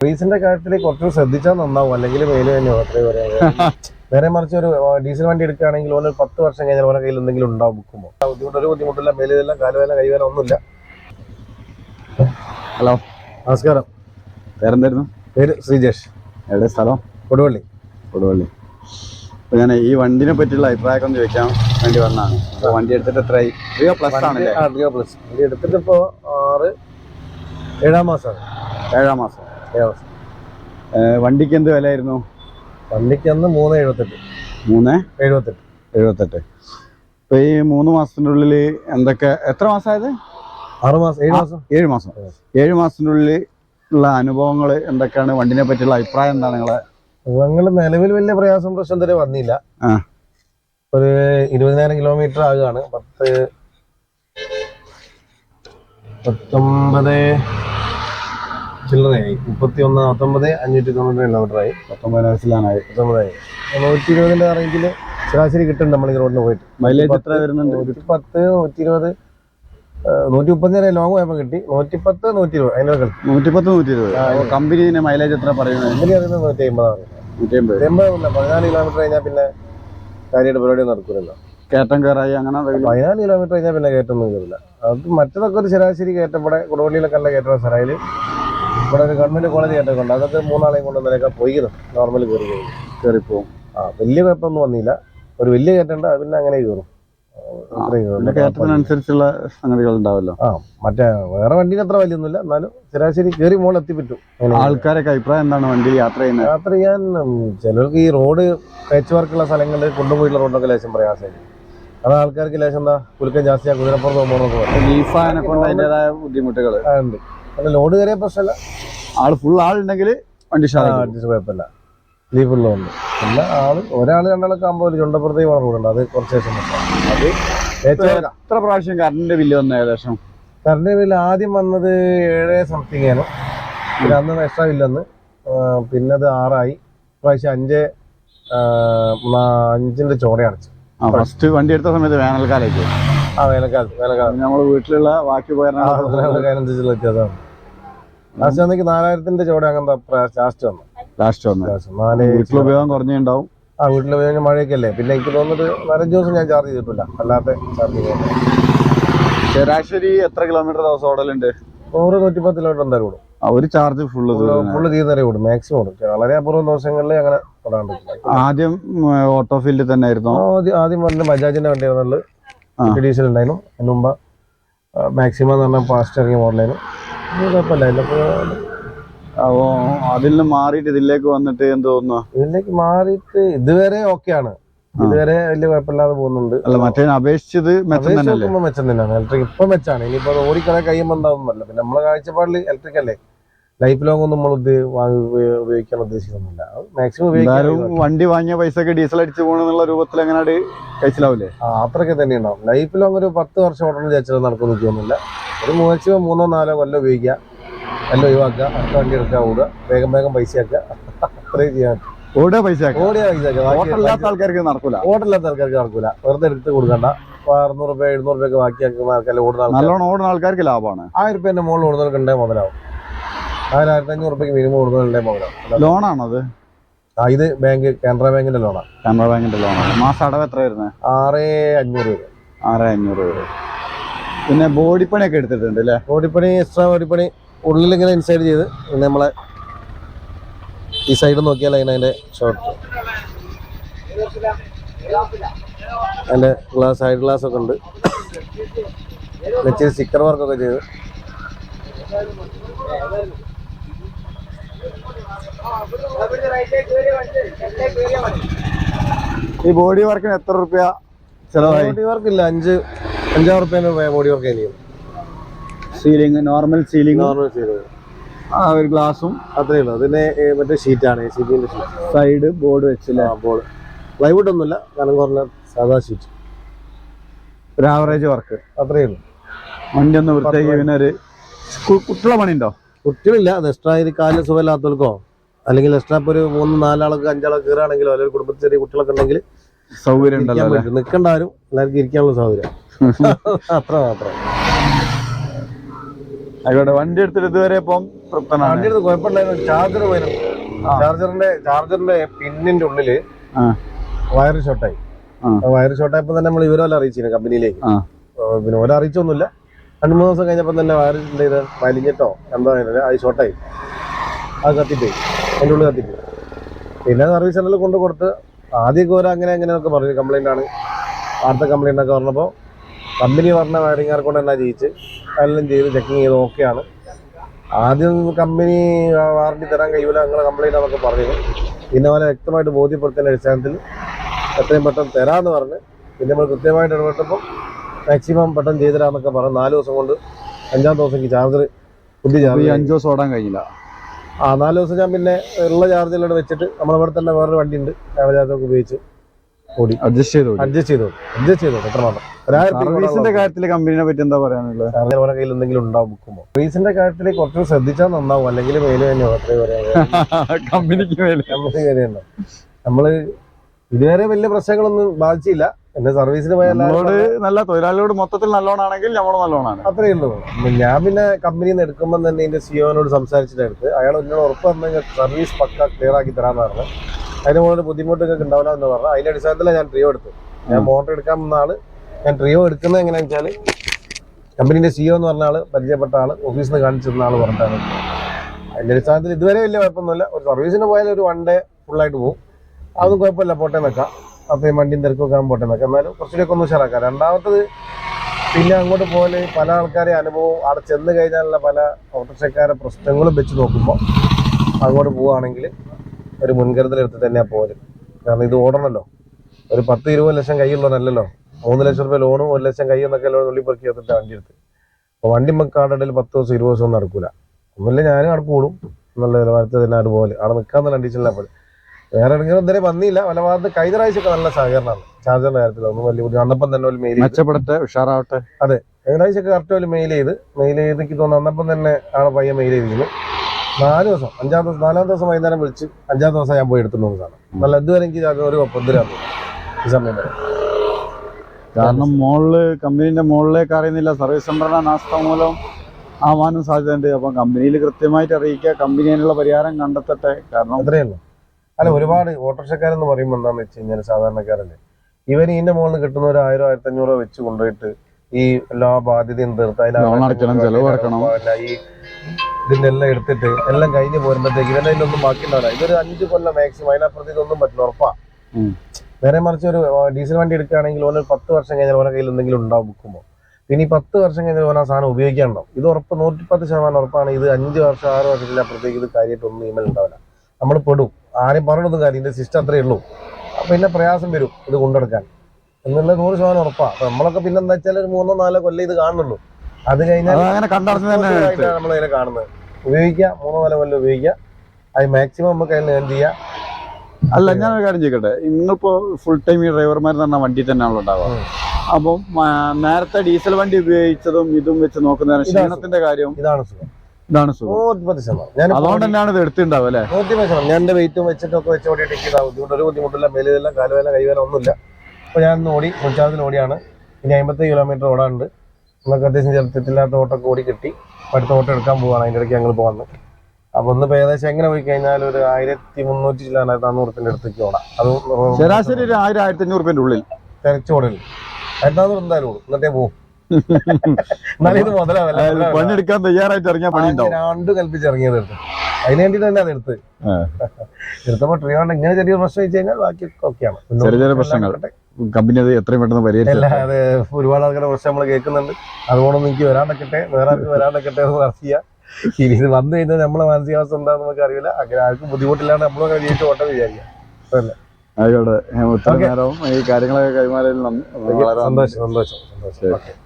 സർവീസിന്റെ കാര്യത്തിൽ കുറച്ചുകൂടി ശ്രദ്ധിച്ചാൽ നന്നാവും. അല്ലെങ്കിൽ വെയിൽ തന്നെ അത്രയും പറയാം നേരെ മറിച്ച് ഒരു ഡീസൽ വണ്ടി എടുക്കുകയാണെങ്കിൽ ഓരോ പത്ത് വർഷം കഴിഞ്ഞാൽ ഓരോ കയ്യിൽ എന്തെങ്കിലും ഉണ്ടാവും ബുക്കുമ്പോൾ. ബുദ്ധിമുട്ട് ഒരു ബുദ്ധിമുട്ടില്ല. മേലുവേല കാലുവേല കൈവേല ഒന്നുമില്ല. ഹലോ. നമസ്കാരം. പേരെന്തായിരുന്നു? പേര് ശ്രീജേഷ്. എവിടെ സ്ഥലം? കൊടുവള്ളി. കൊടുവള്ളി. അപ്പൊ ഞാൻ ഈ വണ്ടിനെ പറ്റിയുള്ള അഭിപ്രായമൊക്കെ ഒന്ന് ചോദിക്കാൻ വേണ്ടി വന്നാണ് വണ്ടി എടുത്തിട്ട് എത്രയായി? റിയോ പ്ലസ് ആണല്ലേ? ആ റിയോ പ്ലസ് വണ്ടി എടുത്തിട്ട് ഇപ്പോ ആറ് ഏഴാം മാസമാണ് ഏഴാം മാസം ഏഴാം മാസം. വണ്ടിക്ക് എന്ത് വിലയായിരുന്നു? വണ്ടിക്ക് അന്ന് മൂന്ന് എഴുപത്തെട്ട്. മൂന്ന്? എഴുപത്തെട്ട്. എഴുപത്തെട്ട്. ഇപ്പൊ ഈ മൂന്ന് മാസത്തിന്റെ ഉള്ളിൽ എന്തൊക്കെ എത്ര മാസമായത് ആറ് മാസം ഏഴ് മാസം. ഏഴ് മാസം. ഏഴ് മാസത്തിന്റെ ഉള്ളിൽ ഉള്ള അനുഭവങ്ങൾ എന്തൊക്കെയാണ്? വണ്ടിനെ പറ്റിയുള്ള അഭിപ്രായം എന്താണ് നിങ്ങളെ? ഞങ്ങൾ നിലവിൽ വലിയ പ്രയാസം പ്രശ്നം തന്നെ വന്നില്ല. ആ. ഒരു ഇരുപതിനായിരം കിലോമീറ്റർ ആകുകയാണ്. പത്ത് പത്തൊമ്പത് ചില്ലറയായി മുപ്പത്തി ഒന്ന് പത്തൊമ്പത് അഞ്ഞൂറ്റി തൊണ്ണൂറ് കിലോമീറ്റർ ആയി. പത്തൊമ്പത് വയസ്സിലാണായി പത്തൊമ്പതായി. നൂറ്റി ഇരുപതിന്റെ റേഞ്ചിൽ ശരാശരി കിട്ടുന്നുണ്ട് നമ്മൾ ഈ റോഡിന് പോയിട്ട്. മൈലേജ് എത്ര വരുന്നുണ്ട്? നൂറ്റി പത്ത് നൂറ്റി ഇരുപത് നൂറ്റി മുപ്പത്തി വരെ ലോങ് പോയപ്പോൾ കിട്ടി നൂറ്റി പത്ത് നൂറ്റി ഇരുപത് അതിന്റെ നൂറ്റി പത്ത് നൂറ്റി ഇരുപത് കമ്പനി മൈലേജ് എത്ര പറയുന്നത്? കമ്പനി അറിയുന്നത് നൂറ്റി അമ്പതാണ് നൂറ്റി അമ്പത് അമ്പത് പതിനാല് കിലോമീറ്റർ കഴിഞ്ഞാൽ പിന്നെ കാര്യമായിട്ട് പരിപാടി നടക്കൂലല്ലോ. കയറ്റം കയറായി അങ്ങനെ പതിനാല് കിലോമീറ്റർ കഴിഞ്ഞാൽ പിന്നെ കയറ്റമൊന്നും കയറില്ല അത് മറ്റതൊക്കെ ഒരു ശരാശരി കയറ്റം ഇവിടെ കുടവള്ളിയിലൊക്കെ നല്ല കയറ്റുന്ന സ്ഥലയിൽ ഇവിടെ ഒരു ഗവൺമെന്റ് കോളേജ് കേട്ടിട്ടുണ്ട് അതൊക്കെ മൂന്നാളെയും കൊണ്ട് നിലയൊക്കെ പോയിരുന്നു. നോർമൽ കയറി കയറി കയറിപ്പോവും. ആ വലിയ കുഴപ്പമൊന്നും വന്നില്ല. ഒരു വലിയ കയറ്റുണ്ട് അത് പിന്നെ അങ്ങനെ കയറും. കയറ്റത്തിനനുസരിച്ചുള്ള സംഗതികൾ ഉണ്ടാവല്ലോ. ആ മറ്റേ വേറെ വണ്ടീന് അത്ര വലിയൊന്നുമില്ല. എന്നാലും ശരാശരി കയറി മോൾ അങ്ങനെ ആൾക്കാരൊക്കെ അഭിപ്രായം എന്താണ് വണ്ടി യാത്ര ചെയ്യുന്നത്? യാത്ര ചെയ്യാൻ ചിലർക്ക് ഈ റോഡ് പേച്ച് വർക്കുള്ള സ്ഥലങ്ങളിൽ കൊണ്ടുപോയിട്ടുള്ള റോഡൊക്കെ ലേശം പ്രയാസമായിരിക്കും അത് ആൾക്കാർക്ക് ലേശം എന്താ കുലുക്കം ജാസ്തിയാ കുതിരപ്പുറത്ത് പോകുമ്പോൾ പറയും ലീഫാനെ കൊണ്ട് അതിന്റെതായ ബുദ്ധിമുട്ടുകൾ ഉണ്ട്. പിന്നെ ലോഡ് കയറിയ പ്രശ്നമല്ല. ആൾ ഫുൾ ആളുണ്ടെങ്കിൽ വണ്ടി കുഴപ്പമില്ല. ലീഫുള്ളതുകൊണ്ട് പിന്നെ ആൾ ഒരാൾ രണ്ടാളൊക്കെ ആകുമ്പോൾ ഒരു ചുണ്ടപ്പുറത്തേക്ക് വളർന്നുണ്ട് അത് കുറച്ച് ശേഷം അത് ഏറ്റവും എത്ര പ്രാവശ്യം കറണ്ടിന്റെ ബില്ല് വന്ന ഏകദേശം? കറണ്ട് ബില്ല് ആദ്യം വന്നത് ഏഴ് സംതിങ് ആണ്. പിന്നെ അന്ന് എക്സ്ട്രാ ബില്ലെന്ന് പിന്നെ അത് ആറായി. പ്രാവശ്യം അഞ്ച് അഞ്ചിന്റെ ചോട അടച്ചു. ഫസ്റ്റ് വണ്ടി എടുത്ത സമയത്ത് വേനൽക്കാലേക്ക് ആ വേനൽക്കാലത്ത് വേനൽക്കാലത്ത് നമ്മൾ വീട്ടിലുള്ള ബാക്കി വ്യത്യാസമാണ്. ലാസ്റ്റ് വന്നെങ്കിൽ നാലായിരത്തിന്റെ ചുവടെ അങ്ങനത്തെ ലാസ്റ്റ് വന്നു? ലാസ്റ്റ് വന്ന്. ലാസ്റ്റ് നാല് വീട്ടിൽ ഉപയോഗം കുറഞ്ഞുണ്ടാവും ആ വീട്ടിൽ ഉപയോഗിച്ച മഴയൊക്കെ അല്ലേ പിന്നെ എനിക്ക് തോന്നുന്നത് നാലഞ്ച് ദിവസം ഞാൻ ചാർജ് ചെയ്തിട്ടില്ല. അല്ലാതെ ചാർജ് ചെയ്യുന്നത് ശരാശരി എത്ര കിലോമീറ്റർ ദിവസം ഓടലുണ്ട്? നൂറ് നൂറ്റിപ്പത്ത് കിലോമീറ്റർ എന്തായാലും ആ, ഒരു ചാർജ് ഫുള്ള് ഫുള്ള് തീരെ കൂടും മാക്സിമം ഓടും. വളരെ അപൂർവം ദിവസങ്ങളിൽ അങ്ങനെ ഓടാണ്ട് ആദ്യം ഓട്ടോ ഫീൽഡിൽ തന്നെ ആയിരുന്നു? ആദ്യം ആദ്യം പറഞ്ഞ ബജാജിന്റെ വണ്ടിയാണുള്ളത്. ഡീസൽ ഉണ്ടായിരുന്നു. അതിന് മുമ്പ് മാക്സിമം എന്ന് പറഞ്ഞാൽ ഫാസ്റ്റ് ഇറങ്ങിയ മോഡലായിരുന്നു കുഴപ്പമില്ലായിരുന്നു അപ്പോൾ അപ്പോൾ അപ്പോ അതിൽ നിന്ന് മാറിയിട്ട് ഇതിലേക്ക് വന്നിട്ട് എന്ത് തോന്നുന്നു ഇതിലേക്ക് മാറിയിട്ട് ഇതുവരെ ഓക്കെയാണ് ഇതുവരെ വലിയ കുഴപ്പമില്ലാതെ പോകുന്നുണ്ട്. അല്ല മറ്റേ അപേക്ഷിച്ചത് മെച്ചം തന്നെയാണ്. ഇലക്ട്രിക് ഇപ്പൊ മെച്ചാണ്. ഇനിയിപ്പോ ഓടിക്കണ കഴിയുമ്പോൾ എന്താവുന്നല്ല പിന്നെ നമ്മളെ കാഴ്ചപ്പാടിൽ ഇലക്ട്രിക് അല്ലേ? ലൈഫ് ലോങ് ഒന്നും നമ്മൾ ഉപയോഗിക്കാൻ ഉദ്ദേശിക്കുന്നില്ല. മാക്സിമം വണ്ടി വാങ്ങിയ പൈസക്ക് ഡീസൽ അടിച്ചു പോകണമെന്നുള്ള രൂപത്തിൽ എങ്ങനെ കഴിച്ചിലാവില്ലേ ആ അത്രയൊക്കെ തന്നെ ഉണ്ടാവും ലൈഫ് ലോങ് ഒരു പത്ത് വർഷം ഓടണം വിചാരിച്ചാൽ നടക്കുമെന്ന് തോന്നുന്നില്ല. ഒരു മാക്സിമം മൂന്നോ നാലോ കൊല്ലം ഉപയോഗിക്കുക. എല്ലാം ഒഴിവാക്കുക. അടുത്ത വണ്ടി എടുക്കുക ഓടുക. വേഗം വേഗം പൈസ ആക്കുക. അത്രയും ചെയ്യാൻ. ഓടിയ പൈസ ഓടിയ പൈസ ഓട്ടില്ലാത്ത ആൾക്കാർക്ക് നടക്കൂല. ഓട്ടില്ലാത്ത ആൾക്കാർക്ക് നടക്കൂല. വെറുതെ എടുത്ത് കൊടുക്കണ്ട. അറുന്നൂറ് രൂപ എഴുന്നൂറ് രൂപയൊക്കെ ബാക്കിയാക്കുന്ന ആൾക്കാർ ഓടുന്ന ആൾക്കാർ നല്ലോണം ഓടുന്ന ആൾക്കാർക്ക് ലാഭമാണ്. ആയിരം രൂപ മുകളിൽ ഓടുന്നവർക്ക് ഉണ്ടെങ്കിൽ മുതലാവും. ആയിരത്തി അഞ്ഞൂറ് രൂപയ്ക്ക് മിനിമം കൊടുക്കുന്നുണ്ടേ മുതലാവും ലോണാണോ അത്? ആ ഇത് ബാങ്ക് കാനറ ബാങ്കിന്റെ ലോണാണ് കാനറ ബാങ്കിന്റെ ലോണാണ് മാസം അടവ് എത്ര വരുന്നത് ആറ് അഞ്ഞൂറ് രൂപ ആറ് അഞ്ഞൂറ് രൂപ പിന്നെ ബോഡി പണിയൊക്കെ എടുത്തിട്ടുണ്ട് അല്ലേ? ബോഡിപ്പണി എക്സ്ട്രാ ബോഡിപ്പണി ഉള്ളിൽ ഇങ്ങനെ ഇൻസൈഡ് ചെയ്ത് പിന്നെ നമ്മളെ ഈ സൈഡ് നോക്കിയാൽ അതിന് അതിന്റെ ഷോർട്ട് അതിന്റെ ഗ്ലാസ് സൈഡ് ഗ്ലാസ് ഒക്കെ ഉണ്ട്. വെച്ച് സ്റ്റിക്കർ വർക്കൊക്കെ ചെയ്ത്. ഈ ബോഡി വർക്കിന് എത്ര റുപ്യ ചെലവായി? ബോഡി വർക്ക് ഇല്ല അഞ്ച് അഞ്ചാറ് റുപ്യേന്റെ ബോഡി വർക്ക് ചെയ്യും ceiling normal ceiling normal ceiling ആ ഒരു ഗ്ലാസും അത്രയേ ഉള്ളൂ. അതിന് മറ്റേ ഷീറ്റാണ് സീറ്റിന്റെ ഷീറ്റ് സൈഡ് ബോർഡ് വെച്ചില്ല? ബോർഡ് പ്ലൈവുഡ് ഒന്നുമില്ല കാരണം കുറഞ്ഞ സാധാ ഷീറ്റ് ഒരു ആവറേജ് വർക്ക് അത്രയേ ഉള്ളൂ. വണ്ടി ഒന്ന് വൃത്തിയാക്കി പിന്നെ ഒരു കുട്ടിയുള്ള പണിയുണ്ടോ? പണി ഉണ്ടോ കുട്ടികളില്ല. അത് എക്സ്ട്രാ ഇത് കാലിന് സുഖമില്ലാത്തവർക്കോ? അല്ലെങ്കിൽ എക്സ്ട്രാ ഇപ്പോൾ ഒരു മൂന്ന് നാലാളൊക്കെ അഞ്ചാളൊക്കെ കയറുകയാണെങ്കിലോ അല്ലെങ്കിൽ കുടുംബത്തിൽ ചെറിയ കുട്ടികളൊക്കെ ഉണ്ടെങ്കിൽ സൗകര്യം നിൽക്കേണ്ട ആരും. എല്ലാവർക്കും ഇരിക്കാനുള്ള സൗകര്യം. അത്ര മാത്രം ആയിക്കോട്ടെ വണ്ടി എടുത്തിട്ട് ഇതുവരെ ഇപ്പം വണ്ടി എടുത്ത് കുഴപ്പമുണ്ടായിരുന്നു ചാർജർ പോയിരുന്നു. ചാർജറിന്റെ ചാർജറിന്റെ പിന്നിന്റെ ഉള്ളിൽ വയർ ഷോർട്ടായി. വയർ ഷോർട്ടായപ്പോ തന്നെ നമ്മൾ ഇവരെല്ലാം അറിയിച്ചിരുന്നു കമ്പനിയിലേക്ക്. പിന്നെ ഓരോ അറിയിച്ചൊന്നുമില്ല. രണ്ട് മൂന്ന് ദിവസം കഴിഞ്ഞപ്പോൾ തന്നെ വയറിന്റെ ഇത് വലിഞ്ഞിട്ടോ എന്താ അത് ഷോർട്ടായി അത് കത്തിപ്പോയി. അതിന്റെ ഉള്ളിൽ കത്തിപ്പോയി. പിന്നെ സർവീസ് സെന്ററിൽ കൊണ്ട് കൊടുത്ത് ആദ്യമൊക്കെ ഓരോ അങ്ങനെ അങ്ങനെയൊക്കെ പറഞ്ഞു. കംപ്ലൈന്റ് ആണ്. അടുത്ത കംപ്ലൈന്റ് ഒക്കെ പറഞ്ഞപ്പോൾ കമ്പനി പറഞ്ഞ വയറിങ്ങാർ കൊണ്ട് തന്നെ ജയിച്ച് എല്ലാം ചെയ്ത് ചെക്കിങ് ചെയ്ത് ഓക്കെയാണ് ആദ്യം കമ്പനി വാറണ്ടി തരാൻ കഴിയൂല അങ്ങനെ കംപ്ലൈന്റ് ആണെന്നൊക്കെ പറഞ്ഞു പിന്നെ പോലെ വ്യക്തമായിട്ട് ബോധ്യപ്പെടുത്തുന്ന അടിസ്ഥാനത്തിൽ എത്രയും പെട്ടെന്ന് തരാമെന്ന് പറഞ്ഞ് പിന്നെ നമ്മൾ കൃത്യമായിട്ട് ഇടപെട്ടപ്പോൾ മാക്സിമം പെട്ടെന്ന് ചെയ്തരാന്നൊക്കെ തരാമെന്നൊക്കെ പറഞ്ഞു നാല് ദിവസം കൊണ്ട് അഞ്ചാം ദിവസം ചാർജർ പുതിയ ചാർജ് അഞ്ചു ദിവസം ഓടാൻ കഴിഞ്ഞില്ല ആ നാല് ദിവസം ഞാൻ പിന്നെ ഉള്ള ചാർജിലോട് വെച്ചിട്ട് നമ്മളിവിടെ തന്നെ വേറൊരു വണ്ടി ഉണ്ട് ചാർജൊക്കെ ഉപയോഗിച്ച് ഓടി. അഡ്ജസ്റ്റ് ചെയ്തു അഡ്ജസ്റ്റ് ചെയ്തു അഡ്ജസ്റ്റ് ചെയ്തു എത്ര മാത്രം ഒരായിരത്തി സർവീസിന്റെ കാര്യത്തിൽ കമ്പനിനെ പറ്റി എന്താ പറയാനുള്ളത്? ഓരോ കയ്യിൽ എന്തെങ്കിലും ഉണ്ടാവും ബുക്കുമ്പോൾ സർവീസിന്റെ കാര്യത്തിൽ കുറച്ച് ശ്രദ്ധിച്ചാൽ നന്നാവും. അല്ലെങ്കിൽ മെയിൽ തന്നെ കമ്പനിക്ക് മേലെ. കമ്പനി കാര്യമുണ്ടോ നമ്മൾ ഇതുവരെ വലിയ പ്രശ്നങ്ങളൊന്നും ബാധിച്ചില്ല. എന്റെ സർവീസിന് പോയ നമ്മളോട് നല്ല തൊഴിലാളിയോട് മൊത്തത്തിൽ നല്ലോണാണെങ്കിൽ നമ്മൾ നല്ലോണാണ്. അത്രയേ ഉള്ളൂ. ഞാൻ പിന്നെ കമ്പനിയിൽ നിന്ന് എടുക്കുമ്പോൾ തന്നെ എന്റെ സിഒനോട് സംസാരിച്ചിട്ട് എടുത്ത് അയാൾ എന്നോട് ഉറപ്പ് തന്നെ സർവീസ് പക്ക ക്ലിയർ ആക്കി തരാന്ന് പറഞ്ഞു. അതിന് മുകളിൽ ബുദ്ധിമുട്ടൊക്കെ ഉണ്ടാവില്ല എന്ന് പറഞ്ഞു. അതിന്റെ അടിസ്ഥാനത്തിലാണ് ഞാൻ ട്രിയോ എടുത്തു ഞാൻ മോട്ടർ എടുക്കാൻ വന്ന ആൾ ഞാൻ ട്രിയോ എടുക്കുന്നത് എങ്ങനെയാണെന്ന് വെച്ചാൽ കമ്പനീന്റെ സിഇഒ എന്ന് പറഞ്ഞ ആൾ പരിചയപ്പെട്ട ആൾ ഓഫീസിൽ നിന്ന് കാണിച്ചിരുന്ന ആൾ പറഞ്ഞിട്ടാണ് അതിന്റെ അടിസ്ഥാനത്തിൽ ഇതുവരെ വലിയ കുഴപ്പമൊന്നുമില്ല. ഒരു സർവീസിന് പോയാൽ ഒരു വൺ ഡേ ഫുള്ളായിട്ട് പോകും അതൊന്നും കുഴപ്പമില്ല പോട്ടെ നിൽക്കാം അത്രയും വണ്ടിയും തിരക്കൊക്കെ ആകുമ്പോൾ പോട്ടെ നിൽക്കാം എന്നാലും കുറച്ചുകൂടെയൊക്കെ ഒന്ന് ഉഷാറാക്കാം. രണ്ടാമത്തത് പിന്നെ അങ്ങോട്ട് പോലെ പല ആൾക്കാരെ അനുഭവം അവിടെ ചെന്ന് കഴിഞ്ഞാലുള്ള പല ഓട്ടോറിക്ഷക്കാരെ പ്രശ്നങ്ങളും വെച്ച് നോക്കുമ്പോൾ അങ്ങോട്ട് പോവുകയാണെങ്കിൽ ഒരു മുൻകരുതലെടുത്ത് തന്നെയാണ് പോകൽ. കാരണം ഇത് ഓടണമല്ലോ ഒരു പത്ത് ഇരുപത് ലക്ഷം കൈയുള്ളവരല്ലല്ലോ മൂന്ന് ലക്ഷം രൂപ ലോണും ഒരു ലക്ഷം കൈ എന്നൊക്കെ ഉള്ളി പെറുക്കി എത്തിട്ട് വണ്ടി എടുത്ത്. അപ്പോൾ വണ്ടി നമുക്ക് കാടയിൽ പത്ത് ദിവസം ഇരുപത് ദിവസം ഒന്നും നടക്കൂല. ഒന്നുമില്ല ഞാനും അവിടെ കൂടും. എന്നുള്ള നിലവാരത്തിൽ തന്നെ അതുപോലെ അവിടെ നിൽക്കാൻ തന്നെ കണ്ടീഷനിലാണ് പോലെ വേറെ എവിടെയെങ്കിലും ഇതുവരെ വന്നില്ല. വല്ല ഭാഗത്ത് കഴിഞ്ഞ പ്രാവശ്യമൊക്കെ നല്ല സഹകരണമാണ്. ചാർജറിന്റെ കാര്യത്തിൽ ഒന്നും വലിയ ബുദ്ധി അന്നപ്പം തന്നെ ഒരു മെയിൽ മെച്ചപ്പെടട്ടെ ഉഷാറാവട്ടെ. അതെ. കഴിഞ്ഞ പ്രാവശ്യമൊക്കെ കറക്റ്റ് ഒരു മെയിൽ ചെയ്ത്. മെയിൽ ചെയ്ത് എനിക്ക് തോന്നുന്നു അന്നപ്പം തന്നെ ആണ് പയ്യെ മെയിൽ ചെയ്തിരുന്നു നാല് ദിവസം അഞ്ചാം ദിവസം നാലാം ദിവസം വൈകുന്നേരം വിളിച്ച് അഞ്ചാം ദിവസം ഞാൻ പോയി എടുത്തു നോക്കുന്നതാണ് നല്ല ഇതുവരെ എനിക്ക് ഒരു ഒപ്പന്തിരാണ് ഈ സമയം വരെ. കാരണം മുകളിൽ കമ്പനീന്റെ മുകളിലേക്ക് അറിയുന്നില്ല. സർവീസ് സംഭരണ നാസ്ത മൂലം ആവാനും സാധ്യതയുണ്ട്. അപ്പം കമ്പനിയിൽ കൃത്യമായിട്ട് അറിയിക്കുക കമ്പനി അതിനുള്ള പരിഹാരം കണ്ടെത്തട്ടെ. കാരണം അത്രയേ ഉള്ളൂ. അല്ല ഒരുപാട് ഓട്ടോറിക്ഷക്കാരെന്ന് പറയുമ്പോൾ എന്താണെന്ന് വെച്ച് കഴിഞ്ഞാൽ സാധാരണക്കാരല്ലേ? ഇവർ ഇതിന്റെ മുകളിൽ കിട്ടുന്ന ഒരു ആയിരം ആയിരത്തി അഞ്ഞൂറ് വെച്ച് കൊണ്ടുപോയിട്ട് ഈ എല്ലാ ബാധ്യതയും തീർത്ത് അതിൽ ഈ ഇതിന്റെ എല്ലാം എടുത്തിട്ട് എല്ലാം കഴിഞ്ഞ് പോരുമ്പോഴത്തേക്ക് ഇവന്റെ അതിലൊന്നും ബാക്കി ഉണ്ടാവില്ല ഇതൊരു അഞ്ച് കൊല്ലം മാക്സിമം അതിനപ്പുറത്ത് ഇതൊന്നും പറ്റില്ല ഉറപ്പാ. നേരെ മറിച്ച് ഒരു ഡീസൽ വണ്ടി എടുക്കുകയാണെങ്കിൽ ഓരോ പത്ത് വർഷം കഴിഞ്ഞാൽ ഓരോ കയ്യിൽ എന്തെങ്കിലും ഉണ്ടാവും ബുക്കുമ്പോൾ പിന്നെ ഈ പത്ത് വർഷം കഴിഞ്ഞാൽ ഓരോ സാധനം ഉപയോഗിക്കാനുണ്ടാവും. ഇത് ഉറപ്പ് നൂറ്റിപ്പത്ത് ശതമാനം ഉറപ്പാണ്. ഇത് അഞ്ച് വർഷം ആറ് വർഷത്തിൽ അപ്പുറത്തേക്ക് ഇത് കാര്യമായിട്ടൊന്നും ഇമെയിൽ ഉണ്ടാവില്ല. നമ്മൾ പെടും. ആരെയും പറഞ്ഞൊന്നും കാര്യം ഇതിന്റെ സിസ്റ്റം അത്രയേ ഉള്ളൂ. അപ്പൊ പിന്നെ പ്രയാസം വരും ഇത് കൊണ്ടെടുക്കാൻ. എന്നുള്ള നൂറ് ശതമാനം ഉറപ്പാ. അപ്പൊ നമ്മളൊക്കെ പിന്നെ എന്താ വെച്ചാൽ ഒരു മൂന്നോ നാലോ കൊല്ലം ഇത് കാണുന്നുള്ളൂ. അത് കഴിഞ്ഞാൽ നമ്മളതിനെ കാണുന്നത്. ഉപയോഗിക്കുക മൂന്നോ നാലോ കൊല്ലം ഉപയോഗിക്കുക. അത് മാക്സിമം നമുക്ക് അതിന് ഏൺ ചെയ്യാം. അല്ല ഞാൻ ഒരു കാര്യം ചോദിക്കട്ടെ? ഇന്നിപ്പോ ഫുൾ ടൈം ഈ ഡ്രൈവർമാർ തന്നെ വണ്ടി തന്നെയാണല്ലോ ഉണ്ടാവുക. അപ്പൊ നേരത്തെ ഡീസൽ വണ്ടി ഉപയോഗിച്ചതും ഇതും വെച്ച് നോക്കുന്നതിന് ക്ഷീണത്തിന്റെ കാര്യം. ഇതാണ് സുഖം. ഇതാണ് നൂറ്റിപ്പത്ത് ശതമാനം ഞാൻ അതുകൊണ്ട് തന്നെയാണ് ഇത് എടുത്തിണ്ടാവും അല്ലെ? നൂറ്റിപ്പത്ത് ശതമാനം ഞാൻ എന്റെ വെയിറ്റും വെച്ചിട്ടൊക്കെ വെച്ച് എനിക്ക് ഇതാ ബുദ്ധിമുട്ട്. ഒരു ബുദ്ധിമുട്ടില്ല. മേലുവേല കാലുവേല കൈവേല ഒന്നുമില്ല. അപ്പൊ ഞാൻ ഓടി. മുൻചാർജിൽ ഓടിയാണ്. ഇനി അമ്പത്തി കിലോമീറ്റർ ഓടാനുണ്ട്. നമുക്ക് അത്യാവശ്യം ചെറുത്തിട്ടില്ലാത്ത ഓട്ടൊക്കെ ഓടി കിട്ടി. അടുത്ത ഓട്ടം എടുക്കാൻ പോവാണ്. അതിന്റെ ഇടയ്ക്ക് ഞങ്ങൾ പോകുന്നത് അപ്പൊ ഒന്ന് ഏകദേശം എങ്ങനെ പോയി കഴിഞ്ഞാൽ ഒരു ആയിരത്തി മുന്നൂറ്റി ചില്ലാനായിരത്തി നാനൂറത്തിന്റെ അടുത്തേക്ക് ഓടാം. അത് ശരാശരി ഒരു ആയിരം ആയിരത്തി അഞ്ഞൂറ് ഉള്ളിൽ. തിരച്ചു ഓടൽ ആയിരത്തി നാനൂറ് എന്തായാലും ഓടും. എന്നിട്ടേ പോകും ഇത് മുതലാവല്ല പണിയെടുക്കാൻ തയ്യാറായിട്ട് ഇറങ്ങിയ പണി രണ്ട് കൽപ്പിച്ച് ഇറങ്ങിയത് എടുത്ത് അതിന് വേണ്ടി തന്നെ അത് എടുത്ത്. എടുത്തപ്പോ എടുത്തപ്പോ കൊണ്ട് ഇങ്ങനെ ചെറിയ പ്രശ്നം വെച്ച് കഴിഞ്ഞാൽ ബാക്കി ഓക്കെയാണ് ചെറിയ ചെറിയ പ്രശ്നങ്ങൾ. കമ്പനി അത് എത്രയും പെട്ടെന്ന് പരിഹരിച്ചില്ല അത് ഒരുപാട് ആൾക്കാരുടെ പ്രശ്നം നമ്മൾ കേൾക്കുന്നുണ്ട്. അതുകൊണ്ടൊന്നും എനിക്ക് വരാണ്ടക്കട്ടെ. വേറെ ആർക്ക് വരാണ്ടക്കട്ടെ എന്ന് പറയാ ഇനി ഇത് വന്നു കഴിഞ്ഞാൽ നമ്മളെ മാനസികാവസ്ഥ എന്താണെന്ന് നമുക്ക് അറിയില്ല. അങ്ങനെ ആർക്കും ബുദ്ധിമുട്ടില്ലാണ്ട് നമ്മളും അങ്ങനെ ജീവിച്ചു ഓട്ടം വിചാരിക്കാം. ആയിക്കോട്ടെ. നേരവും ഈ കാര്യങ്ങളൊക്കെ കൈമാറിയതിൽ നന്ദി. വളരെ. സന്തോഷം സന്തോഷം സന്തോഷം.